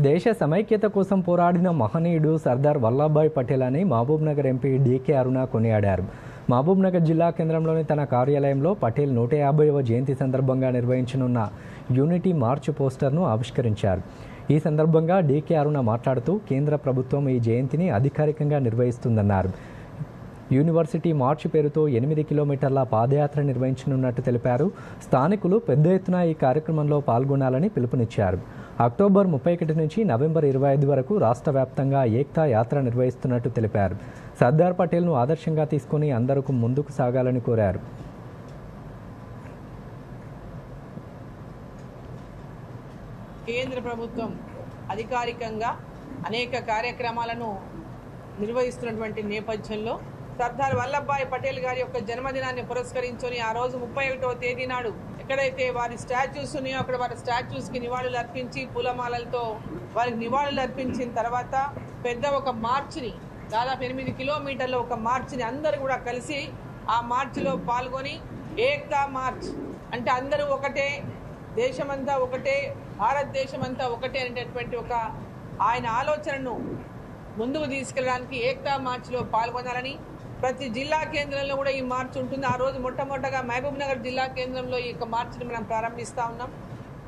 దేశ సమైక్యత కోసం పోరాడిన మహనీయుడు సర్దార్ వల్లభాయ్ పటేల్ అని మహబూబ్నగర్ ఎంపీ డీకే అరుణ కొనియాడారు. మహబూబ్నగర్ జిల్లా కేంద్రంలోని తన కార్యాలయంలో పటేల్ నూట యాభైవ జయంతి సందర్భంగా నిర్వహించనున్న యూనిటీ మార్చ్ పోస్టర్ను ఆవిష్కరించారు. ఈ సందర్భంగా డీకే అరుణ మాట్లాడుతూ కేంద్ర ప్రభుత్వం ఈ జయంతిని అధికారికంగా నిర్వహిస్తుందన్నారు. యూనివర్సిటీ మార్చ్ పేరుతో ఎనిమిది కిలోమీటర్ల పాదయాత్ర నిర్వహించనున్నట్టు తెలిపారు. స్థానికులు పెద్ద ఎత్తున ఈ కార్యక్రమంలో పాల్గొనాలని పిలుపునిచ్చారు. అక్టోబర్ ముప్పై ఒకటి నుంచి నవంబర్ ఇరవై ఐదు వరకు రాష్ట్ర వ్యాప్తంగా ఏక్తా యాత్ర నిర్వహిస్తున్నట్టు తెలిపారు. సర్దార్ పటేల్ను ఆదర్శంగా తీసుకుని అందరికీ ముందుకు సాగాలని కోరారు. కేంద్ర ప్రభుత్వం అధికారికంగా అనేక కార్యక్రమాలను నిర్వహిస్తున్నటువంటి నేపథ్యంలో సర్దార్ వల్లభాయ్ పటేల్ గారి యొక్క జన్మదినాన్ని పురస్కరించుకొని ఆ రోజు ముప్పై ఒకటవ తేదీ నాడు ఎక్కడైతే వారి స్టాచ్యూస్ ఉన్నాయో అక్కడ వారి స్టాచ్యూస్కి నివాళులు అర్పించి పూలమాలలతో వారికి నివాళులు అర్పించిన తర్వాత పెద్ద ఒక మార్చిని దాదాపు ఎనిమిది కిలోమీటర్ల ఒక మార్చిని అందరూ కూడా కలిసి ఆ మార్చిలో పాల్గొని ఏక్తా మార్చ్ అంటే అందరూ ఒకటే దేశమంతా ఒకటే భారతదేశం అంతా ఒకటే అనేటటువంటి ఒక ఆయన ఆలోచనను ముందుకు తీసుకెళ్ళడానికి ఏక్తా మార్చ్లో పాల్గొనాలని ప్రతి జిల్లా కేంద్రంలో కూడా ఈ మార్చ్ ఉంటుంది. ఆ రోజు మొట్టమొదటగా మహబూబ్ నగర్ జిల్లా కేంద్రంలో ఈ యొక్క మార్చిని మనం ప్రారంభిస్తా ఉన్నాం.